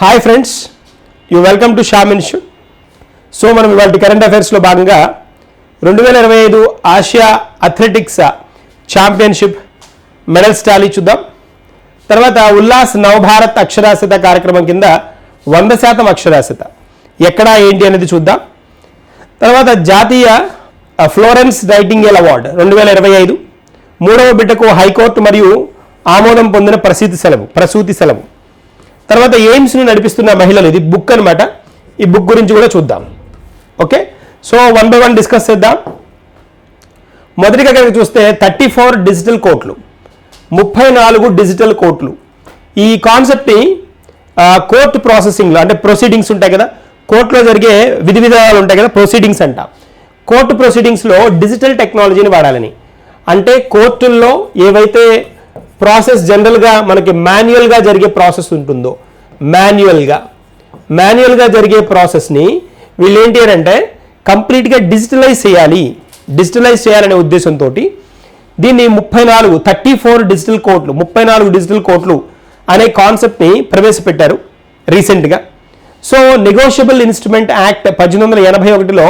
Hi friends you welcome to Sham institute so మనం ఇవాళ current అఫైర్స్లో భాగంగా రెండు వేల ఇరవై ఐదు Asia athletics championship medals tally చూద్దాం. తర్వాత ఉల్లాస్ నవభారత్ అక్షరాస్యత కార్యక్రమం కింద వంద శాతం అక్షరాస్యత. ఎక్కడ ఏంటి అనేది చూద్దాం. తర్వాత జాతీయ ఫ్లోరెన్స్ రైటింగేల్ అవార్డు రెండు వేల ఇరవై ఐదు. మూడవ బిడ్డకు హైకోర్టు మరియు ఆమోదం పొందిన ప్రసూతి సెలవు ప్రసూతి సెలవు. తర్వాత ఎయిమ్స్ను నడిపిస్తున్న మహిళలు ఇది బుక్ అన్నమాట. ఈ బుక్ గురించి కూడా చూద్దాం. Okay so one by one discuss చేద్దాం. మొదటిగా కనుక చూస్తే థర్టీ ఫోర్ డిజిటల్ కోట్లు ముప్పై నాలుగు డిజిటల్ కోట్లు. ఈ కాన్సెప్ట్ని కోర్టు ప్రాసెసింగ్లో అంటే ప్రొసీడింగ్స్ ఉంటాయి కదా కోర్టులో జరిగే విధి విధానాలు ఉంటాయి కదా ప్రొసీడింగ్స్ అంట. కోర్టు ప్రొసీడింగ్స్లో డిజిటల్ టెక్నాలజీని వాడాలని. అంటే కోర్టుల్లో ఏవైతే ప్రాసెస్ జనరల్గా మనకి మాన్యువల్గా జరిగే ప్రాసెస్ ఉంటుందో. మాన్యువల్గా. మాన్యువల్గా జరిగే ప్రాసెస్ని వీళ్ళు ఏంటి అని అంటే కంప్లీట్గా డిజిటలైజ్ చేయాలి. డిజిటలైజ్ చేయాలనే ఉద్దేశంతో దీన్ని ముప్పై నాలుగు థర్టీ ఫోర్ డిజిటల్ కోట్లు ముప్పై నాలుగు డిజిటల్ కోట్లు అనే కాన్సెప్ట్ని ప్రవేశపెట్టారు రీసెంట్గా. సో నెగోషియబుల్ ఇన్స్ట్రుమెంట్ యాక్ట్ పద్దెనిమిది వందల ఎనభై ఒకటిలో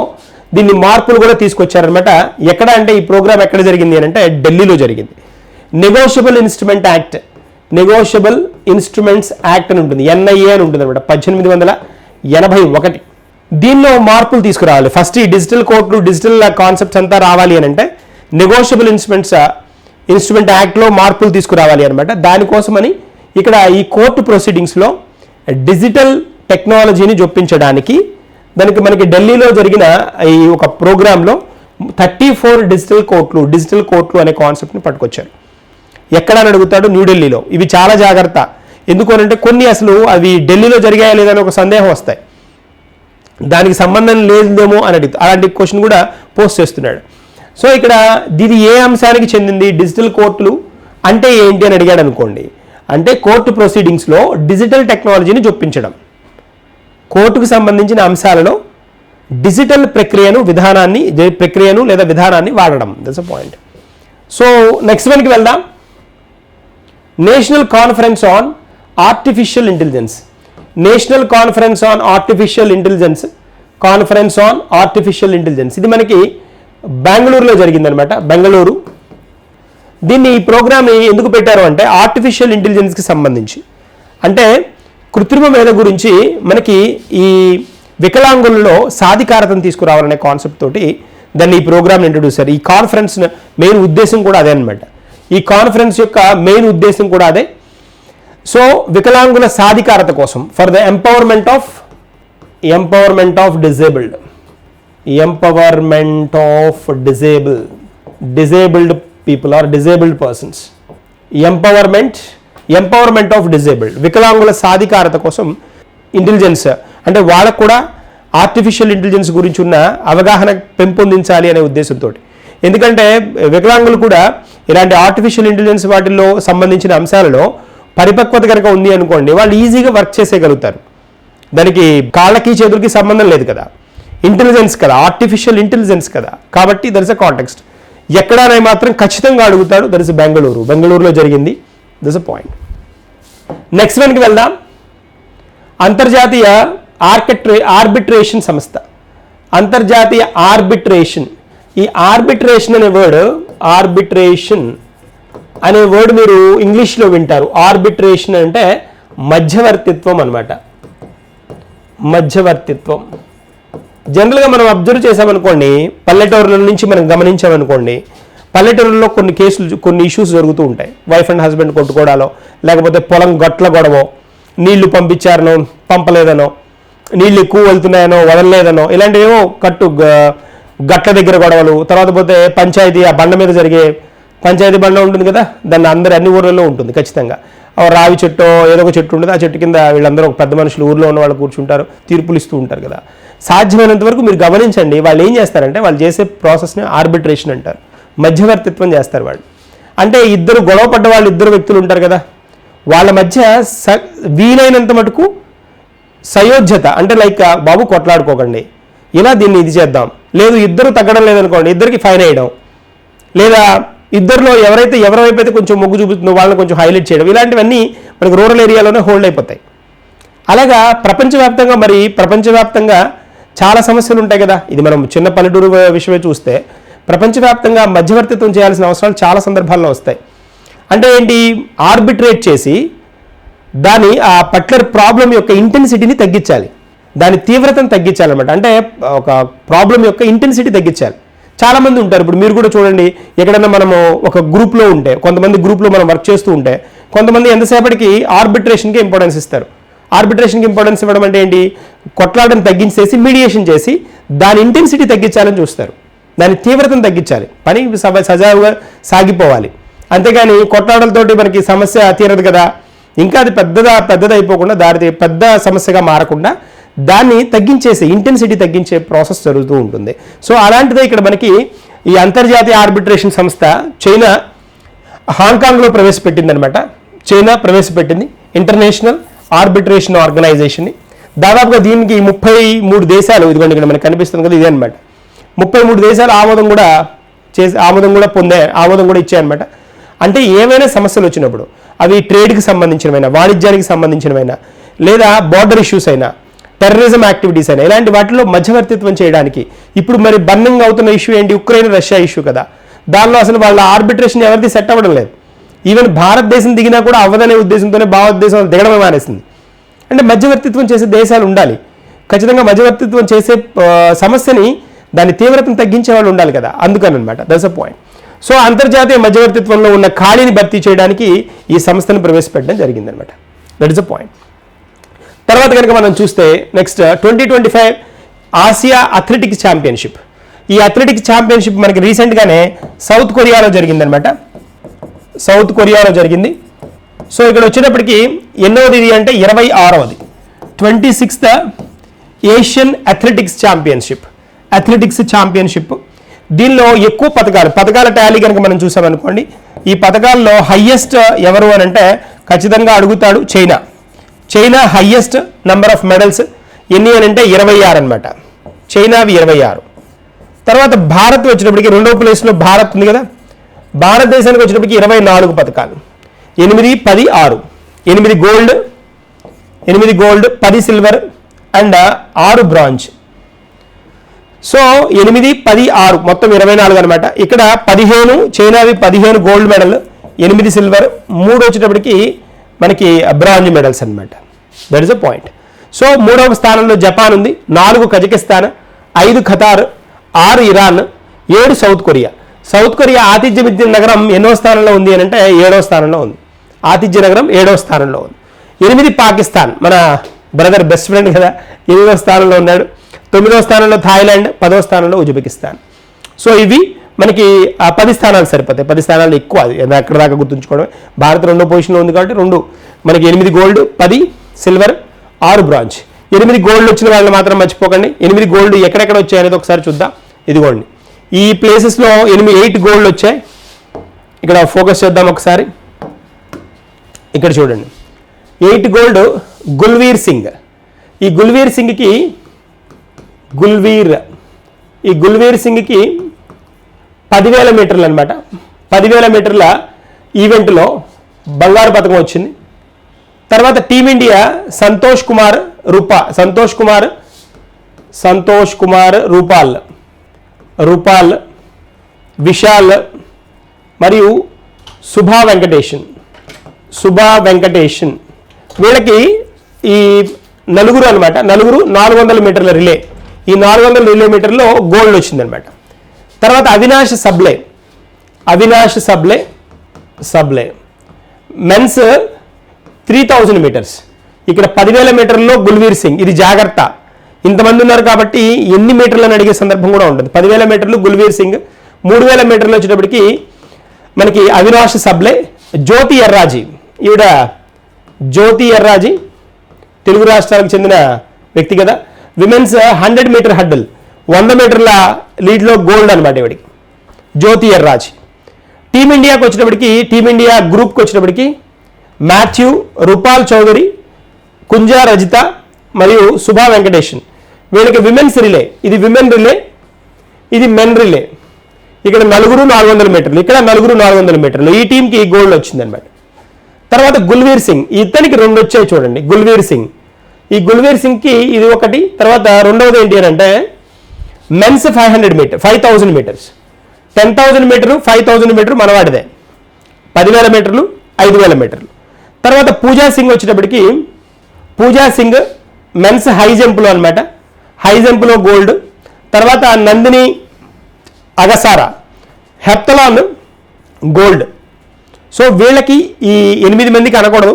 దీన్ని మార్పులు కూడా తీసుకొచ్చారనమాట ఎక్కడ అంటే ఈ ప్రోగ్రామ్ ఎక్కడ జరిగింది అని అంటే ఢిల్లీలో జరిగింది. Negotiable instrument act negotiable instruments act అని ఉంటుంది. ఎన్ఐఏ అని ఉంటుంది అనమాట పద్దెనిమిది వందల ఎనభై ఒకటి. దీనిలో మార్పులు తీసుకురావాలి. ఫస్ట్ ఈ డిజిటల్ కోర్టులు డిజిటల్ కాన్సెప్ట్స్ అంతా రావాలి అని అంటే నెగోషియబుల్ ఇన్స్ట్రుమెంట్స్ ఇన్స్ట్రుమెంట్ యాక్ట్లో మార్పులు తీసుకురావాలి అనమాట దానికోసమని ఇక్కడ ఈ కోర్టు ప్రొసీడింగ్స్లో డిజిటల్ టెక్నాలజీని జొప్పించడానికి దానికి మనకి ఢిల్లీలో జరిగిన ఈ ఒక ప్రోగ్రాంలో థర్టీ ఫోర్ డిజిటల్ కోర్టులు డిజిటల్ కోర్టులు అనే కాన్సెప్ట్ని పట్టుకొచ్చారు. ఎక్కడ అని అడుగుతాడు? న్యూఢిల్లీలో ఇవి చాలా జాగ్రత్త. ఎందుకు అంటే కొన్ని అసలు అవి ఢిల్లీలో జరిగాయా లేదని ఒక సందేహం వస్తాయి. దానికి సంబంధం లేదేమో అని అడుగుతా అలాంటి క్వశ్చన్ కూడా పోస్ట్ చేస్తున్నాడు. సో ఇక్కడ ఇది ఏ అంశానికి చెందింది? డిజిటల్ కోర్టులు అంటే ఏంటి అని అడిగాడు అనుకోండి. అంటే కోర్టు ప్రొసీడింగ్స్లో డిజిటల్ టెక్నాలజీని చొప్పించడం. కోర్టుకు సంబంధించిన అంశాలలో డిజిటల్ ప్రక్రియను విధానాన్ని ప్రక్రియను లేదా విధానాన్ని వాడడం. That's a point so next వన్కి వెళ్దాం. National conference on artificial intelligence national conference on artificial intelligence conference on artificial intelligence ఇది మనకి బెంగళూరులో జరిగిందనమాట బెంగళూరు. దీన్ని ఈ ప్రోగ్రామ్ ఎందుకు పెట్టారు అంటే ఆర్టిఫిషియల్ ఇంటెలిజెన్స్కి సంబంధించి. అంటే కృత్రిమ మేధ గురించి మనకి ఈ వికలాంగులలో సాధికారతను తీసుకురావాలనే కాన్సెప్ట్ తోటి దాన్ని ఈ ప్రోగ్రామ్ని ఇంట్రడ్యూస్ చేశారు. ఈ కాన్ఫరెన్స్ మెయిన్ ఉద్దేశం కూడా అదే అనమాట ఈ కాన్ఫరెన్స్ యొక్క మెయిన్ ఉద్దేశం కూడా అదే. సో వికలాంగుల సాధికారత కోసం for the empowerment of empowerment of disabled empowerment of disable disabled people or disabled persons empowerment empowerment of disabled వికలాంగుల సాధికారత కోసం ఇంటెలిజెన్స్ అంటే వాళ్ళకు కూడా ఆర్టిఫిషియల్ ఇంటెలిజెన్స్ గురించి ఉన్న అవగాహన పెంపొందించాలి అనే ఉద్దేశంతో ఎందుకంటే వికలాంగులు కూడా ఇలాంటి ఆర్టిఫిషియల్ ఇంటెలిజెన్స్ వాటిల్లో సంబంధించిన అంశాలలో పరిపక్వత కనుక ఉంది అనుకోండి వాళ్ళు ఈజీగా వర్క్ చేసేయగలుగుతారు. దానికి కాళ్ళకి చేతులకి సంబంధం లేదు కదా. ఇంటెలిజెన్స్ కదా ఆర్టిఫిషియల్ ఇంటెలిజెన్స్ కదా. కాబట్టి దర్ ఇస్ అ కాంటెక్స్ట్ ఎక్కడానే మాత్రం ఖచ్చితంగా అడుగుతాడు దర్ ఇస్ బెంగళూరు బెంగళూరులో జరిగింది. దస్ అ పాయింట్ నెక్స్ట్ వన్కి వెళ్దాం. అంతర్జాతీయ ఆర్కిట్రే ఆర్బిట్రేషన్ సంస్థ. అంతర్జాతీయ ఆర్బిట్రేషన్ ఈ ఆర్బిట్రేషన్ అనే వర్డ్ ఆర్బిట్రేషన్ అనే వర్డ్ మీరు ఇంగ్లీష్లో వింటారు. ఆర్బిట్రేషన్ అంటే మధ్యవర్తిత్వం అనమాట మధ్యవర్తిత్వం. జనరల్గా మనం అబ్జర్వ్ చేసామనుకోండి పల్లెటూరుల నుంచి మనం గమనించామనుకోండి పల్లెటూరులో కొన్ని కేసులు కొన్ని ఇష్యూస్ జరుగుతూ ఉంటాయి. వైఫ్ అండ్ హస్బెండ్ కొట్టుకోవడాలో లేకపోతే పొలం గట్ల గొడవ నీళ్ళు పంపించారనో పంపలేదనో నీళ్ళు ఎక్కువ వెళ్తున్నాయనో వదలలేదనో ఇలాంటివేమో కట్టు గట్ల దగ్గర గొడవలు తర్వాత పోతే పంచాయతీ ఆ బండ మీద జరిగే పంచాయతీ బండ ఉంటుంది కదా దాన్ని అందరు అన్ని ఊర్లలో ఉంటుంది ఖచ్చితంగా. రావి చెట్టు ఏదో ఒక చెట్టు ఉంటుంది ఆ చెట్టు కింద వీళ్ళందరూ ఒక పెద్ద మనుషులు ఊర్లో ఉన్న వాళ్ళు కూర్చుంటారు తీర్పులు ఇస్తూ ఉంటారు కదా. సాధ్యమైనంత వరకు మీరు గమనించండి వాళ్ళు ఏం చేస్తారంటే వాళ్ళు చేసే ప్రాసెస్ని ఆర్బిట్రేషన్ అంటారు మధ్యవర్తిత్వం చేస్తారు వాళ్ళు. అంటే ఇద్దరు గొడవ పడ్డ వాళ్ళు ఇద్దరు వ్యక్తులు ఉంటారు కదా వాళ్ళ మధ్య స వీలైనంత మటుకు సయోధ్యత అంటే లైక్ బాబు కొట్లాడుకోకండి ఇలా దీన్ని ఇది చేద్దాం లేదు ఇద్దరు తగ్గడం లేదనుకోండి ఇద్దరికి ఫైన్ వేయడం లేదా ఇద్దరిలో ఎవరైతే ఎవరి వైపు అయితే కొంచెం మొగ్గు చూపుతుందో వాళ్ళని కొంచెం హైలైట్ చేయడం. ఇలాంటివన్నీ మనకు రూరల్ ఏరియాలోనే హోల్డ్ అయిపోతాయి. అలాగా ప్రపంచవ్యాప్తంగా మరి ప్రపంచవ్యాప్తంగా చాలా సమస్యలు ఉంటాయి కదా. ఇది మనం చిన్న పల్లెటూరు విషయమే చూస్తే ప్రపంచవ్యాప్తంగా మధ్యవర్తిత్వం చేయాల్సిన అవసరాలు చాలా సందర్భాల్లో వస్తాయి. అంటే ఏంటి? ఆర్బిట్రేట్ చేసి దాని ఆ పర్టికులర్ ప్రాబ్లం యొక్క ఇంటెన్సిటీని తగ్గించాలి. దాని తీవ్రతను తగ్గించాలన్నమాట. అంటే ఒక ప్రాబ్లం యొక్క ఇంటెన్సిటీ తగ్గించాలి. చాలామంది ఉంటారు. ఇప్పుడు మీరు కూడా చూడండి ఎక్కడైనా మనము ఒక గ్రూప్లో ఉంటే కొంతమంది గ్రూప్లో మనం వర్క్ చేస్తూ ఉంటే కొంతమంది ఎంతసేపటికి ఆర్బిట్రేషన్కి ఇంపార్టెన్స్ ఇస్తారు. ఆర్బిట్రేషన్కి ఇంపార్టెన్స్ ఇవ్వడం అంటే ఏంటి? కొట్లాటను తగ్గించేసి మీడియేషన్ చేసి దాని ఇంటెన్సిటీ తగ్గించాలని చూస్తారు. దాని తీవ్రతను తగ్గించాలి. పని సజావుగా సాగిపోవాలి. అంతేగాని కొట్లాడలతోటి మనకి సమస్య తీరదు కదా. ఇంకా అది పెద్దదా పెద్దది అయిపోకుండా పెద్ద సమస్యగా మారకుండా దాన్ని తగ్గించేసే ఇంటెన్సిటీ తగ్గించే ప్రాసెస్ జరుగుతూ ఉంటుంది. సో అలాంటిదే ఇక్కడ మనకి ఈ అంతర్జాతీయ ఆర్బిట్రేషన్ సంస్థ చైనా హాంకాంగ్లో ప్రవేశపెట్టిందనమాట చైనా ప్రవేశపెట్టింది. ఇంటర్నేషనల్ ఆర్బిట్రేషన్ ఆర్గనైజేషన్ని దాదాపుగా దీనికి ముప్పై మూడు దేశాలు ఇదిగోండి ఇక్కడ మనకి కనిపిస్తుంది కదా ఇదే అనమాట ముప్పై మూడు దేశాలు ఆమోదం కూడా చేసి ఆమోదం కూడా పొందే ఆమోదం కూడా ఇచ్చాయన్నమాట. అంటే ఏమైనా సమస్యలు వచ్చినప్పుడు అవి ట్రేడ్కి సంబంధించినవైనా వాణిజ్యానికి సంబంధించినవైనా లేదా బార్డర్ ఇష్యూస్ అయినా టెర్రరిజం యాక్టివిటీస్ అయినా ఇలాంటి వాటిలో మధ్యవర్తిత్వం చేయడానికి. ఇప్పుడు మరి బర్నింగ్ అవుతున్న ఇష్యూ ఏంటి? ఉక్రెయిన్ రష్యా ఇష్యూ కదా. దానిలో అసలు వాళ్ళ ఆర్బిట్రేషన్ ఎవరిది సెట్ అవ్వడం లేదు. ఈవెన్ భారతదేశం దిగినా కూడా అవ్వదనే ఉద్దేశంతోనే భారతదేశం దిగడమే మానేసింది. అంటే మధ్యవర్తిత్వం చేసే దేశాలు ఉండాలి. ఖచ్చితంగా మధ్యవర్తిత్వం చేసే సమస్యని దాని తీవ్రతను తగ్గించే వాళ్ళు ఉండాలి కదా. అందుకని అనమాట దట్స్ అ పాయింట్ సో అంతర్జాతీయ మధ్యవర్తిత్వంలో ఉన్న ఖాళీని భర్తీ చేయడానికి ఈ సంస్థను ప్రవేశపెట్టడం జరిగిందనమాట దట్ ఇస్ అ పాయింట్ తర్వాత కనుక మనం చూస్తే next twenty twenty five Asia athletics championship. ఈ అథ్లెటిక్స్ ఛాంపియన్షిప్ మనకి రీసెంట్గానే సౌత్ కొరియాలో జరిగిందనమాట సౌత్ కొరియాలో జరిగింది. సో ఇక్కడ వచ్చేటప్పటికి ఎన్నోది ఇది అంటే ఇరవై ఆరవది. Twenty sixth Asian athletics championship athletics championship దీనిలో ఎక్కువ పథకాలు పథకాల టాలీ కనుక మనం చూసామనుకోండి ఈ పథకాల్లో హయ్యెస్ట్ ఎవరు అని అంటే ఖచ్చితంగా అడుగుతాడు China. China highest number of medals ఎన్ని అని అంటే ఇరవై ఆరు అనమాట చైనావి ఇరవై ఆరు. తర్వాత భారత్ వచ్చినప్పటికి రెండో ప్లేస్లో భారత్ ఉంది కదా? భారతదేశానికి వచ్చినప్పటికి ఇరవై నాలుగు పథకాలు. ఎనిమిది పది ఆరు. ఎనిమిది గోల్డ్ ఎనిమిది గోల్డ్ పది సిల్వర్ అండ్ ఆరు బ్రాంజ్ సో ఎనిమిది పది ఆరు మొత్తం ఇరవై నాలుగు అనమాట ఇక్కడ పదిహేను చైనావి పదిహేను గోల్డ్ మెడల్ ఎనిమిది సిల్వర్ మూడు వచ్చేటప్పటికి మనకి బ్రాంజ్ మెడల్స్ అనమాట that is a point so మూడవ స్థానంలో జపాన్ ఉంది. నాలుగు కజకిస్తాన్ ఐదు ఖతార్ ఆరు ఇరాన్ ఏడు సౌత్ కొరియా. సౌత్ కొరియా ఆతిథ్య విద్య నగరం ఎన్నో స్థానంలో ఉంది అని అంటే ఏడవ స్థానంలో ఉంది. ఆతిథ్య నగరం ఏడవ స్థానంలో ఉంది. ఎనిమిది పాకిస్తాన్. మన బ్రదర్ బెస్ట్ ఫ్రెండ్ కదా. ఎనిమిదో స్థానంలో ఉన్నాడు. తొమ్మిదవ స్థానంలో థాయిలాండ్ పదవ స్థానంలో ఉజ్బెకిస్తాన్. సో ఇవి మనకి పది స్థానాలు సరిపోతాయి. పది స్థానాలు ఎక్కువ. అది అది అక్కడ దాకా గుర్తుంచుకోవడం భారత్ రెండో పొజిషన్లో ఉంది కాబట్టి రెండు. మనకి ఎనిమిది గోల్డ్ పది సిల్వర్ ఆరు బ్రాంజ్ ఎనిమిది గోల్డ్ వచ్చిన వాళ్ళని మాత్రం మర్చిపోకండి. ఎనిమిది గోల్డ్ ఎక్కడెక్కడ వచ్చాయి అనేది ఒకసారి చూద్దాం. ఇదిగోండి. ఈ ప్లేసెస్లో ఎనిమిది ఎయిట్ గోల్డ్ వచ్చాయి. ఇక్కడ ఫోకస్ చేద్దాం ఒకసారి. ఇక్కడ చూడండి. Eight gold Gulveer Singh. ఈ గుల్వీర్ సింగ్కి గుల్వీర్ ఈ గుల్వీర్ సింగ్కి పదివేల మీటర్లు అనమాట పదివేల మీటర్ల ఈవెంట్లో బంగారు పథకం వచ్చింది. తర్వాత టీమిండియా సంతోష్ కుమార్ రూపా సంతోష్ కుమార్ సంతోష్ కుమార్ రూపాల్ రూపాల్ విశాల్ మరియు సుభా వెంకటేషన్ సుభా వెంకటేషన్ వీళ్ళకి ఈ నలుగురు అనమాట నలుగురు నాలుగు వందల మీటర్ల రిలే. ఈ నాలుగు వందల రిలే మీటర్లో గోల్డ్ వచ్చిందనమాట తర్వాత Avinash Sable. Avinash Sable. Sable. Men's three thousand metres ఇక్కడ పదివేల మీటర్లలో గుల్వీర్ సింగ్. ఇది జాగ్రత్త. ఇంతమంది ఉన్నారు కాబట్టి ఎన్ని మీటర్లు అని అడిగే సందర్భం కూడా ఉంటుంది పదివేల మీటర్లు గుల్వీర్ సింగ్ మూడు వేల మీటర్లు వచ్చేటప్పటికి మనకి అవినాష్ సబ్లే జ్యోతి ఎర్రాజీ. ఈవిడ జ్యోతి ఎర్రాజీ తెలుగు రాష్ట్రాలకు చెందిన వ్యక్తి కదా. విమెన్స్ హండ్రెడ్ మీటర్ హడ్డల్ వంద మీటర్ల లీడ్లో గోల్డ్ అనమాట ఇవిడికి జ్యోతి ఎర్రాజ్. టీమిండియాకి వచ్చేటప్పటికి టీమిండియా గ్రూప్కి వచ్చేటప్పటికి మాథ్యూ రూపాల్ చౌదరి కుంజా రజిత మరియు సుభా వెంకటేషన్ వీళ్ళకి విమెన్స్ రిలే. ఇది విమెన్ రిలే ఇది మెన్ రిలే. ఇక్కడ నలుగురు నాలుగు వందల మీటర్లు. ఇక్కడ నలుగురు నాలుగు వందల మీటర్లు. ఈ టీంకి గోల్డ్ వచ్చిందనమాట. తర్వాత గుల్వీర్ సింగ్. ఇతనికి రెండు వచ్చాయి చూడండి. గుల్వీర్ సింగ్. ఈ గుల్వీర్ సింగ్కి ఇది ఒకటి తర్వాత రెండవది ఏంటి అని అంటే men's five hundred metre five thousand metres. Ten thousand metre five thousand metre మనవాడిదే. పదివేల మీటర్లు ఐదు వేల మీటర్లు. తర్వాత పూజా సింగ్ వచ్చేటప్పటికి పూజా సింగ్ మెన్స్ హై జంప్లో అనమాట హై జంప్లో గోల్డ్. తర్వాత Nandini Agasara. Heptathlon gold. So వీళ్ళకి ఈ ఎనిమిది మందికి అనకూడదు.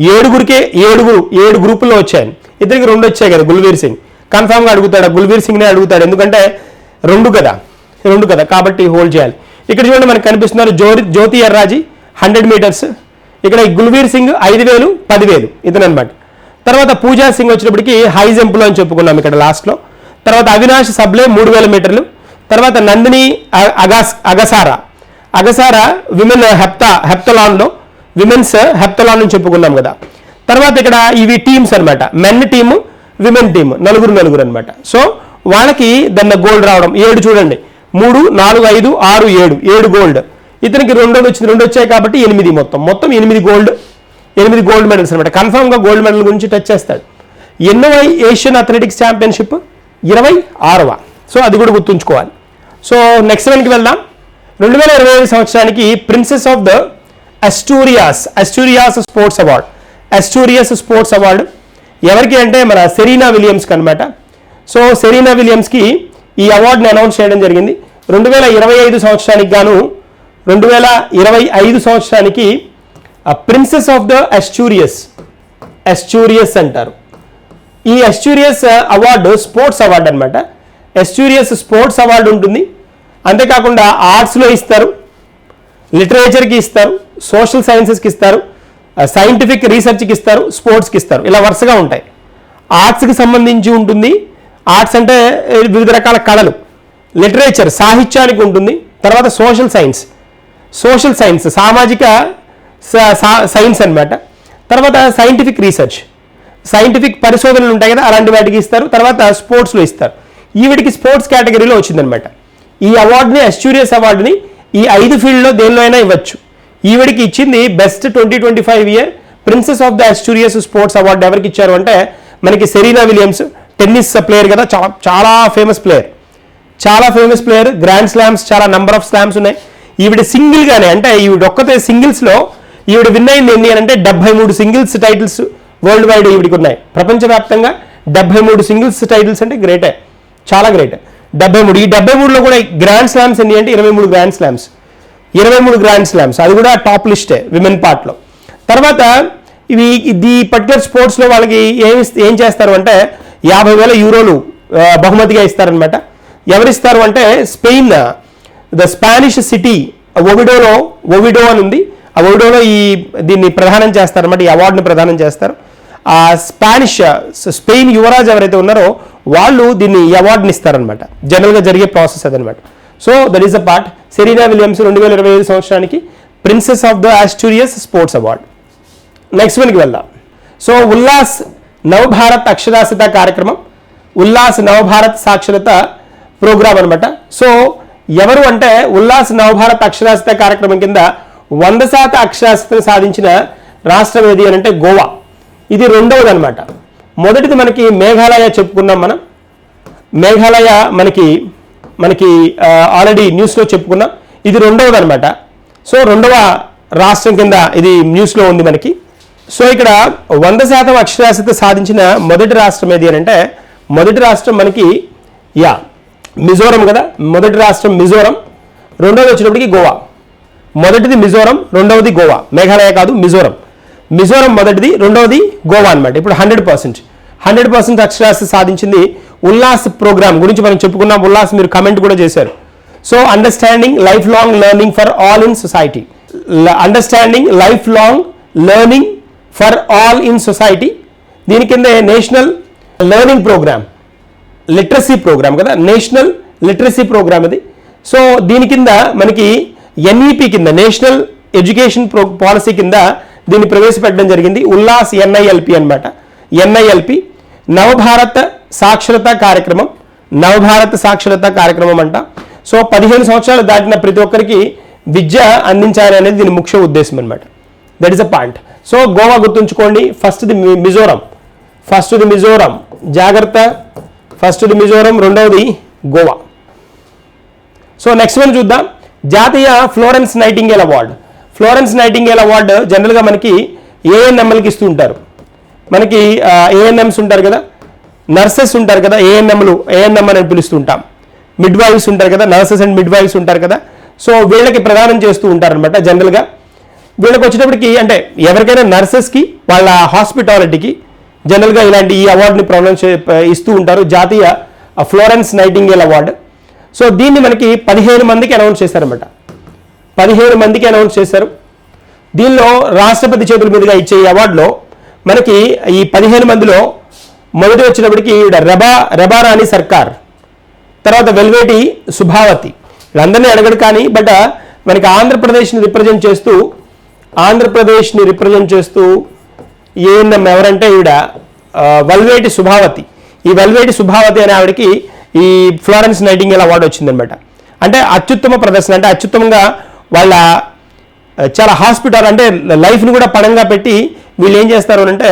ఏడుగురికే ఏడుగురు ఏడు గ్రూపుల్లో వచ్చాయి. ఇద్దరికి రెండు వచ్చాయి కదా గుల్వీర్ సింగ్. కన్ఫామ్గా అడుగుతాడు? గుల్వీర్ సింగ్నే అడుగుతాడు. ఎందుకంటే రెండు కదా. రెండు కదా. కాబట్టి హోల్డ్ చేయాలి. ఇక్కడ చూడండి మనకు కనిపిస్తున్నారు జ్యోతి జ్యోతి ఎర్రాజీ హండ్రెడ్ మీటర్స్. ఇక్కడ గుల్వీర్ సింగ్ ఐదు వేలు పదివేలు ఇతనమాట తర్వాత పూజా సింగ్ వచ్చినప్పటికి హై జంప్లో అని చెప్పుకున్నాం ఇక్కడ లాస్ట్లో తర్వాత అవినాష్ సబ్లే మూడు వేల మీటర్లు. తర్వాత నందిని అ- అగాస్ అగసారా. అగసారా విమెన్ హెప్తా హెప్తలాన్లో విమెన్స్ హెప్తలాన్ అని చెప్పుకున్నాం కదా. తర్వాత ఇక్కడ ఇవి టీమ్స్ అన్నమాట. మెన్ టీము విమెన్ టీమ్ నలుగురు నలుగురు అన్నమాట. సో వాళ్ళకి దాన్ని గోల్డ్ రావడం ఏడు చూడండి. మూడు నాలుగు ఐదు ఆరు ఏడు. ఏడు గోల్డ్. ఇతనికి రెండోది వచ్చింది రెండు వచ్చాయి కాబట్టి ఎనిమిది మొత్తం. మొత్తం ఎనిమిది గోల్డ్ ఎనిమిది గోల్డ్ మెడల్స్ అనమాట కన్ఫామ్గా గోల్డ్ మెడల్ గురించి టచ్ చేస్తాడు. ఎన్నో ఏషియన్ అథ్లెటిక్స్ ఛాంపియన్షిప్ ఇరవై ఆరవ. సో అది కూడా గుర్తుంచుకోవాలి. సో నెక్స్ట్ వన్కి వెళ్దాం. రెండు వేల ఇరవై ఐదు సంవత్సరానికి princess of the Asturias Asturias sports award Asturias sports award ఎవరికి అంటే మన సెరీనా విలియమ్స్కి అనమాట సో సెరీనా విలియమ్స్కి ఈ అవార్డుని అనౌన్స్ చేయడం జరిగింది. రెండు వేల ఇరవై ఐదు సంవత్సరానికి గాను రెండు వేల ఇరవై ఐదు సంవత్సరానికి princess of the Asturias Asturias అంటారు. ఈ ఎస్చూరియస్ అవార్డు స్పోర్ట్స్ అవార్డు అనమాట ఎస్చూరియస్ స్పోర్ట్స్ అవార్డు ఉంటుంది. అంతేకాకుండా ఆర్ట్స్లో ఇస్తారు. లిటరేచర్కి ఇస్తారు. సోషల్ సైన్సెస్కి ఇస్తారు. సైంటిఫిక్ రీసెర్చ్కి ఇస్తారు. స్పోర్ట్స్కి ఇస్తారు. ఇలా వరుసగా ఉంటాయి. ఆర్ట్స్కి సంబంధించి ఉంటుంది. ఆర్ట్స్ అంటే వివిధ రకాల కళలు. లిటరేచర్ సాహిత్యానికి ఉంటుంది. తర్వాత సోషల్ సైన్స్ సోషల్ సైన్స్ సామాజిక స- సైన్స్ అనమాట తర్వాత సైంటిఫిక్ రీసెర్చ్. సైంటిఫిక్ పరిశోధనలు ఉంటాయి కదా అలాంటి వాటికి ఇస్తారు. తర్వాత స్పోర్ట్స్లో ఇస్తారు. ఈవిడికి స్పోర్ట్స్ కేటగిరీలో వచ్చిందనమాట ఈ అవార్డుని అస్టూరియస్ అవార్డుని ఈ ఐదు ఫీల్డ్లో దేనిలో అయినా ఇవ్వచ్చు. ఈవిడికి ఇచ్చింది best twenty twenty five year princess of the Asturias sports award ఎవరికి ఇచ్చారు అంటే మనకి సెరీనా విలియమ్స్ టెన్నిస్ ప్లేయర్ కదా చాలా చాలా ఫేమస్ ప్లేయర్. చాలా ఫేమస్ ప్లేయర్ గ్రాండ్ స్లామ్స్ చాలా నెంబర్ ఆఫ్ స్లామ్స్ ఉన్నాయి. ఈవిడ సింగిల్గానే అంటే ఈవిడ ఒక్కతే సింగిల్స్లో ఈవిడ విన్ అయింది ఎన్ని అంటే డెబ్బై మూడు సింగిల్స్ టైటిల్స్ వరల్డ్ వైడ్ ఈవిడికి ఉన్నాయి. ప్రపంచవ్యాప్తంగా డెబ్బై మూడు సింగిల్స్ టైటిల్స్ అంటే గ్రేటే చాలా గ్రేట్ డెబ్బై మూడు. ఈ డెబ్బై మూడులో కూడా గ్రాండ్ స్లామ్స్ ఎన్ని అంటే ఇరవై మూడు గ్రాండ్ స్లామ్స్ ఇరవై మూడు గ్రాండ్ స్లామ్స్ అది కూడా టాప్ లిస్టే విమెన్ పార్ట్లో తర్వాత ఇవి ఈ పర్టికులర్ స్పోర్ట్స్లో వాళ్ళకి ఏం ఏం చేస్తారు అంటే యాభై వేల యూరోలు బహుమతిగా ఇస్తారనమాట ఎవరిస్తారు అంటే స్పెయిన్ ద స్పానిష్ సిటీ ఒవిడోలో ఒవిడో అని ఉంది. ఆ ఒవిడోలో ఈ దీన్ని ప్రదానం చేస్తారన్నమాట ఈ అవార్డుని ప్రదానం చేస్తారు. ఆ స్పానిష్ స్పెయిన్ యువరాజ్ ఎవరైతే ఉన్నారో వాళ్ళు దీన్ని ఈ అవార్డుని ఇస్తారనమాట జనరల్గా జరిగే ప్రాసెస్ అదనమాట so that is a part Serena Williams రెండు వేల ఇరవై ఐదు సంవత్సరానికి princess of the Asturias sports award next వన్కి వెళ్దాం. సో ఉల్లాస్ నవభారత్ అక్షరాస్యత కార్యక్రమం ఉల్లాస్ నవభారత్ సాక్షరత ప్రోగ్రామ్ అనమాట సో ఎవరు అంటే ఉల్లాస్ నవభారత్ అక్షరాస్యత కార్యక్రమం కింద వంద శాతం అక్షరాస్యతను సాధించిన రాష్ట్రం ఏది అని అంటే గోవా. ఇది రెండవది అనమాట మొదటిది మనకి మేఘాలయ చెప్పుకున్నాం మనం. మేఘాలయ మనకి మనకి ఆల్రెడీ న్యూస్లో చెప్పుకున్నాం. ఇది రెండవది అనమాట సో రెండవ రాష్ట్రం కింద ఇది న్యూస్లో ఉంది మనకి. సో ఇక్కడ వంద శాతం అక్షరాస్యత సాధించిన మొదటి రాష్ట్రం ఏది అని అంటే మొదటి రాష్ట్రం మనకి యా మిజోరం కదా? మొదటి రాష్ట్రం మిజోరం రెండవది వచ్చినప్పటికి గోవా. మొదటిది మిజోరం రెండవది గోవా. మేఘాలయ కాదు మిజోరం. మిజోరం మొదటిది రెండవది గోవా అనమాట ఇప్పుడు హండ్రెడ్ పర్సెంట్. హండ్రెడ్ పర్సెంట్ అక్షరాస్యత సాధించింది ఉల్లాస్ ప్రోగ్రామ్ గురించి మనం చెప్పుకున్నాం. ఉల్లాస్ మీరు కమెంట్ కూడా చేశారు. So understanding life long learning for all in society understanding life long learning for all in society దీని కింద national learning programme literacy programme కదా నేషనల్ లిటరసీ ప్రోగ్రామ్ ఇది సో దీని కింద మనకి ఎన్ఈపి కింద నేషనల్ ఎడ్యుకేషన్ ప్రో పాలసీ కింద దీన్ని ప్రవేశపెట్టడం జరిగింది. ఉల్లాస్ ఎన్ఐఎల్పి అన్నమాట. ఎన్ఐఎల్పి నవభారత సాక్షరత కార్యక్రమం. నవభారత సాక్షరత కార్యక్రమం అంట. సో పదిహేను సంవత్సరాలు దాటిన ప్రతి ఒక్కరికి విద్య అందించాలి అనేది దీని ముఖ్య ఉద్దేశం అనమాట that is a point so Goa గుర్తుంచుకోండి. ఫస్ట్ది మిజోరం. ఫస్ట్ది మిజోరం. జాగ్రత్త ఫస్ట్ది మిజోరం రెండవది గోవా. సో నెక్స్ట్ వన్ చూద్దాం. జాతీయ Florence Nightingale award. Florence Nightingale award జనరల్గా మనకి ఏఎన్ఎంఎల్కి ఇస్తూ ఉంటారు. మనకి ఏఎన్ఎంస్ ఉంటారు కదా? నర్సెస్ ఉంటారు కదా? ఏఎన్ఎంలు ఏఎన్ఎం అని పిలుస్తుంటాం మిడ్ వైఫ్స్ ఉంటారు కదా? నర్సెస్ అండ్ మిడ్ వైఫ్స్ ఉంటారు కదా? సో వీళ్ళకి ప్రదానం చేస్తూ ఉంటారనమాట జనరల్గా. వీళ్ళకి వచ్చేటప్పటికి అంటే ఎవరికైనా నర్సెస్కి వాళ్ళ హాస్పిటాలిటీకి జనరల్గా ఇలాంటి ఈ అవార్డుని ప్రొనౌన్స్ ఇస్తూ ఉంటారు జాతీయ ఫ్లోరెన్స్ నైటింగేల్ అవార్డు. సో దీన్ని మనకి పదిహేను మందికి అనౌన్స్ చేశారన్నమాట. పదిహేను మందికి అనౌన్స్ చేశారు. దీనిలో రాష్ట్రపతి చేతుల మీదుగా ఇచ్చే ఈ అవార్డులో మనకి ఈ పదిహేను మందిలో మొదటి వచ్చినప్పటికి ఈవిడ రెబా రెబారాణి సర్కార్ తర్వాత వెల్వేటి సుభావతి. వీళ్ళందరినీ అడగడు కానీ బట్ మనకి ఆంధ్రప్రదేశ్ని రిప్రజెంట్ చేస్తూ ఆంధ్రప్రదేశ్ని రిప్రజెంట్ చేస్తూ ఏఎన్ఎం ఎవరంటే ఈవిడ వల్వేటి సుభావతి. ఈ వల్వేటి సుభావతి అనే ఆవిడకి ఈ ఫ్లోరెన్స్ నైటింగేల్ అవార్డు వచ్చిందనమాట. అంటే అత్యుత్తమ ప్రదర్శన అంటే అత్యుత్తమంగా వాళ్ళ చాలా హాస్పిటల్ అంటే లైఫ్ని కూడా పణంగా పెట్టి వీళ్ళు ఏం చేస్తారు అంటే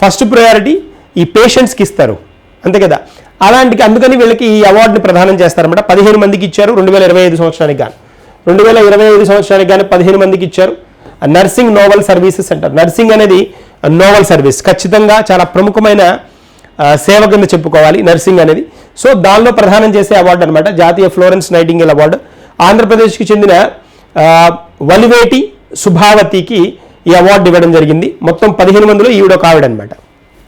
ఫస్ట్ ప్రయారిటీ ఈ పేషెంట్స్కి ఇస్తారు. అంతే కదా? అలాంటి అందుకని వీళ్ళకి ఈ అవార్డుని ప్రదానం చేస్తారన్నమాట పదిహేను మందికి ఇచ్చారు రెండు వేల ఇరవై ఐదు సంవత్సరానికి కానీ రెండు వేల ఇరవై ఐదు సంవత్సరానికి కానీ పదిహేను మందికి ఇచ్చారు. నర్సింగ్ నోవల్ సర్వీసెస్ అంటారు నర్సింగ్ అనేది నోవల్ సర్వీస్ ఖచ్చితంగా చాలా ప్రముఖమైన సేవ కింద చెప్పుకోవాలి నర్సింగ్ అనేది. సో దానిలో ప్రధానం చేసే అవార్డు అనమాట జాతీయ ఫ్లోరెన్స్ నైటింగిల్ అవార్డు. ఆంధ్రప్రదేశ్కి చెందిన వలివేటి సుభావతికి ఈ అవార్డు ఇవ్వడం జరిగింది. మొత్తం పదిహేను మందిలో ఈవిడ ఒక ఆవిడనమాట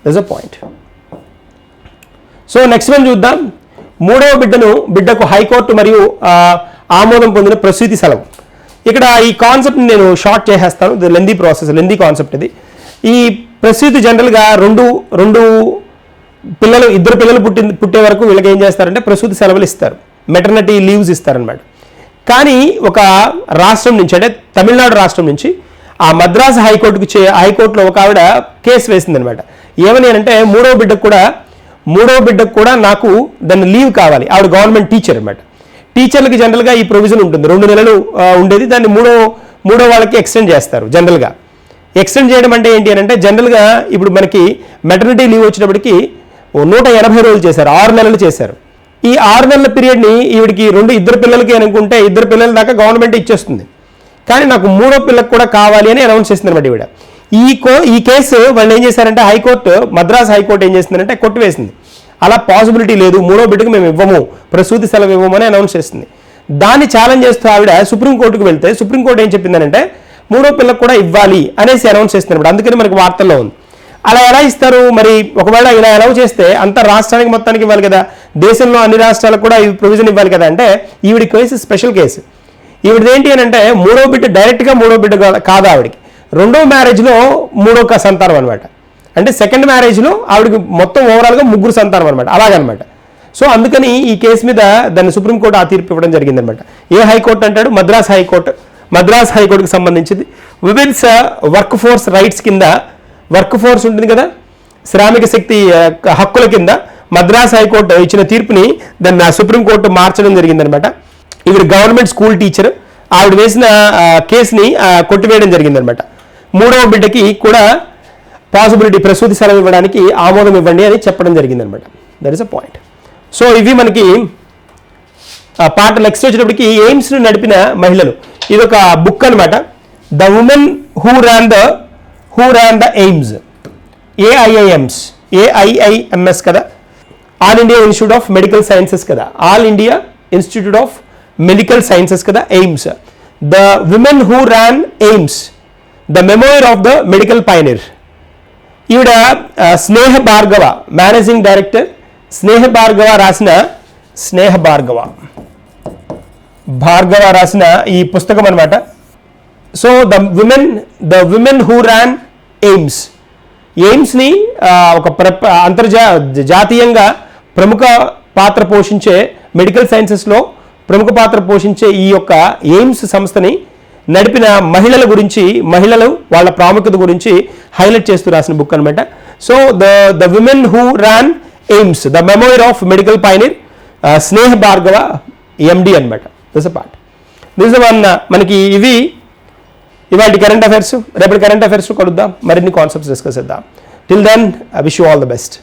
that's a point so next one చూద్దాం. మూడవ బిడ్డను బిడ్డకు హైకోర్టు మరియు ఆమోదం పొందిన ప్రసూతి సెలవు ఇక్కడ ఈ కాన్సెప్ట్ నేను షార్ట్ చేసేస్తాను. ఇది లెందీ ప్రాసెస్ లెందీ కాన్సెప్ట్ ఇది. ఈ ప్రసూతి జనరల్గా రెండు రెండు పిల్లలు ఇద్దరు పిల్లలు పుట్టి పుట్టే వరకు వీళ్ళకి ఏం చేస్తారంటే ప్రసూతి సెలవులు ఇస్తారు. మెటర్నిటీ లీవ్స్ ఇస్తారనమాట కానీ ఒక రాష్ట్రం నుంచి అంటే తమిళనాడు రాష్ట్రం నుంచి ఆ మద్రాసు హైకోర్టుకు చే హైకోర్టులో ఒక ఆవిడ కేసు వేసిందనమాట ఏమని అంటే మూడో బిడ్డకు కూడా మూడో బిడ్డకు కూడా నాకు దాన్ని లీవ్ కావాలి. ఆవిడ గవర్నమెంట్ టీచర్ అనమాట టీచర్లకి జనరల్గా ఈ ప్రొవిజన్ ఉంటుంది. రెండు నెలలు ఉండేది. దాన్ని మూడో మూడో వాళ్ళకి ఎక్స్టెండ్ చేస్తారు జనరల్గా. ఎక్స్టెండ్ చేయడం అంటే ఏంటి అని అంటే జనరల్గా ఇప్పుడు మనకి మెటర్నిటీ లీవ్ వచ్చినప్పటికి ఓ నూట ఎనభై రోజులు చేశారు ఆరు నెలలు చేశారు. ఈ ఆరు నెలల పీరియడ్ని ఈవిడికి రెండు ఇద్దరు పిల్లలకి అనుకుంటే ఇద్దరు పిల్లల దాకా గవర్నమెంట్ ఇచ్చేస్తుంది. కానీ నాకు మూడో పిల్లకు కూడా కావాలి అని అనౌన్స్ చేసింది అనమాట ఈవిడ. ఈ కో ఈ కేసు వాళ్ళు ఏం చేశారంటే హైకోర్టు మద్రాస్ హైకోర్టు ఏం చేసిందంటే కొట్టివేసింది. అలా పాసిబిలిటీ లేదు మూడో బిడ్డకు మేము ఇవ్వము ప్రసూతి సెలవు ఇవ్వము అని అనౌన్స్ చేసింది. దాన్ని ఛాలెంజ్ చేస్తూ ఆవిడ సుప్రీంకోర్టుకు వెళ్తే సుప్రీంకోర్టు ఏం చెప్పిందనంటే మూడో పిల్లకు కూడా ఇవ్వాలి అనేసి అనౌన్స్ చేస్తున్నారు అందుకని మనకి వార్తల్లో ఉంది. అలా ఎలా ఇస్తారు? మరి ఒకవేళ ఇలా ఎలా చేస్తే అంత రాష్ట్రానికి మొత్తానికి ఇవ్వాలి కదా? దేశంలో అన్ని రాష్ట్రాలకు కూడా ఈ ప్రొవిజన్ ఇవ్వాలి కదా? అంటే ఈవిడి కేసు స్పెషల్ కేసు. ఈవిడది ఏంటి అని అంటే మూడో బిడ్డ డైరెక్ట్గా మూడో బిడ్డ కాదు ఆవిడికి? రెండో మ్యారేజ్లో మూడో సంతానం అనమాట అంటే సెకండ్ మ్యారేజ్లో ఆవిడకి మొత్తం ఓవరాల్గా ముగ్గురు సంతానం అనమాట అలాగనమాట. సో అందుకని ఈ కేసు మీద దాన్ని సుప్రీంకోర్టు ఆ తీర్పు ఇవ్వడం జరిగిందనమాట ఏ హైకోర్టు అంటాడు? మద్రాస్ హైకోర్టు. మద్రాస్ హైకోర్టుకి సంబంధించింది. విమెన్స్ వర్క్ ఫోర్స్ రైట్స్ కింద వర్క్ ఫోర్స్ ఉంటుంది కదా శ్రామిక శక్తి హక్కుల కింద మద్రాస్ హైకోర్టు ఇచ్చిన తీర్పుని దాన్ని సుప్రీంకోర్టు మార్చడం జరిగిందనమాట. ఈవిడ గవర్నమెంట్ స్కూల్ టీచర్ ఆవిడ వేసిన కేసుని కొట్టివేయడం జరిగిందనమాట. మూడవ బిడ్డకి కూడా పాసిబిలిటీ ప్రసూతి సెలవు ఇవ్వడానికి ఆమోదం ఇవ్వండి అని చెప్పడం జరిగిందనమాట. That is a point so ఇవి మనకి పాట నెక్స్ట్ వచ్చేటప్పటికి ఎయిమ్స్ను నడిపిన మహిళలు. ఇది ఒక బుక్ అనమాట the women who ran the who ran the AIIMS AIIMS AIIMS కదా all India institute of medical sciences కదా all India institute of medical sciences కదా AIIMS the women who ran AIIMS the memoir of the medical pioneer ఈవిడ ఆ, Sneha Bhargava managing director Sneha Bhargava రాసిన స్నేహ భార్గవ భార్గవ రాసిన ఈ పుస్తకం అనమాట so the women the women who ran AIIMS. ఎయిమ్స్ని ఒక ప్ర అంతర్జా జాతీయంగా ప్రముఖ పాత్ర పోషించే మెడికల్ సైన్సెస్లో ప్రముఖ పాత్ర పోషించే ఈ యొక్క ఎయిమ్స్ సంస్థని నడిపిన మహిళల గురించి మహిళలు వాళ్ళ ప్రాముఖ్యత గురించి హైలైట్ చేస్తూ రాసిన బుక్ అనమాట so the the women who ran AIIMS the memory of medical pioneer Sneha Bhargava MD అనమాట దిస్ పార్ట్ దిస్ వన్ మనకి ఇవి ఇవాళ కరెంట్ అఫైర్స్ రేపటి కరెంట్ అఫైర్స్ కలుద్దాం. మరిన్ని కాన్సెప్ట్స్ డిస్కస్ చేద్దాం. Till then I wish you all the best